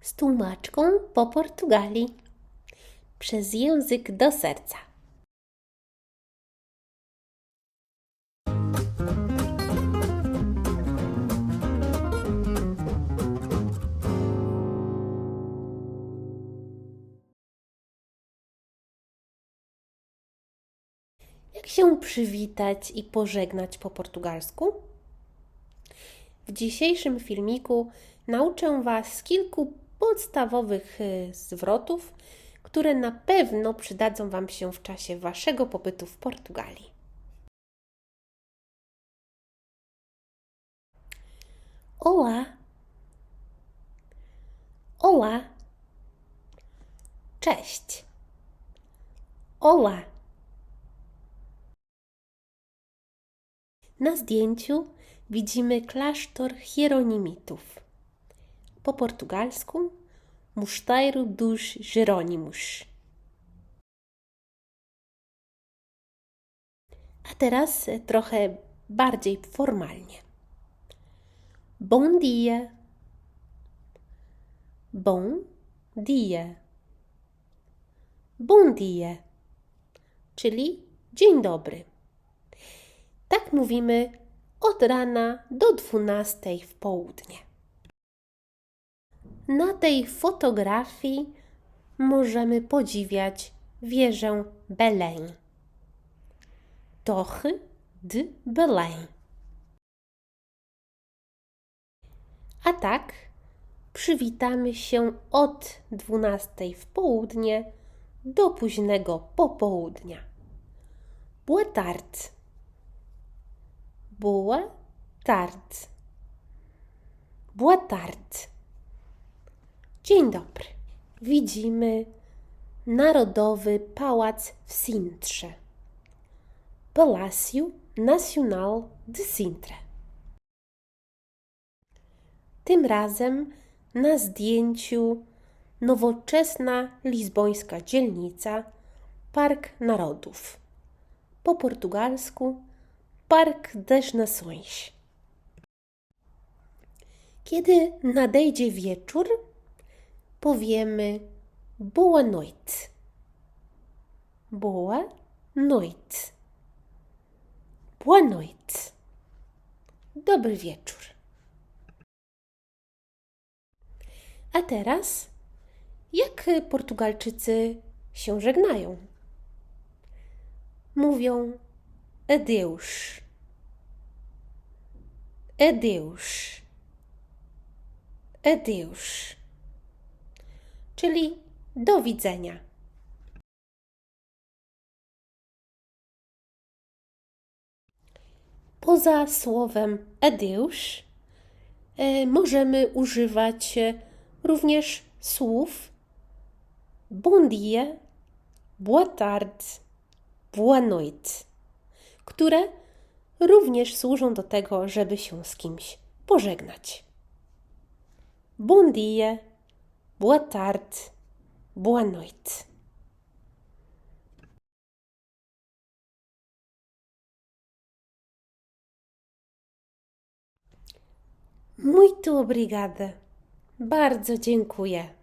z tłumaczką po Portugalii przez język do serca. Jak się przywitać i pożegnać po portugalsku? W dzisiejszym filmiku nauczę Was kilku podstawowych y, zwrotów, które na pewno przydadzą Wam się w czasie Waszego pobytu w Portugalii. Olá! Olá! Cześć! Olá! Na zdjęciu widzimy klasztor Hieronimitów. Po portugalsku Mosteiro dos Jerônimos. A teraz trochę bardziej formalnie. Bom dia. Bom dia. Bom dia. Czyli dzień dobry. Tak mówimy od rana do dwunastej w południe. Na tej fotografii możemy podziwiać wieżę Belém. Torre de Belém. A tak przywitamy się od dwunastej w południe do późnego popołudnia. Boa tarde. Boa tarde. Boa tarde. Dzień dobry. Widzimy Narodowy Pałac w Sintrze. Palácio Nacional de Sintra. Tym razem na zdjęciu nowoczesna lizbońska dzielnica Park Narodów. Po portugalsku Park das Nações. Kiedy nadejdzie wieczór, powiemy boa noite. Boa noite. Boa noite. Dobry wieczór. A teraz, jak Portugalczycy się żegnają? Mówią adeus. Adeus. Adeus. Czyli do widzenia. Poza słowem adeus e, możemy używać e, również słów bom dia, boa tarde, boa noite, które również służą do tego, żeby się z kimś pożegnać. Bom dia, boa tarde, boa noite. Muito obrigada. Bardzo dziękuję.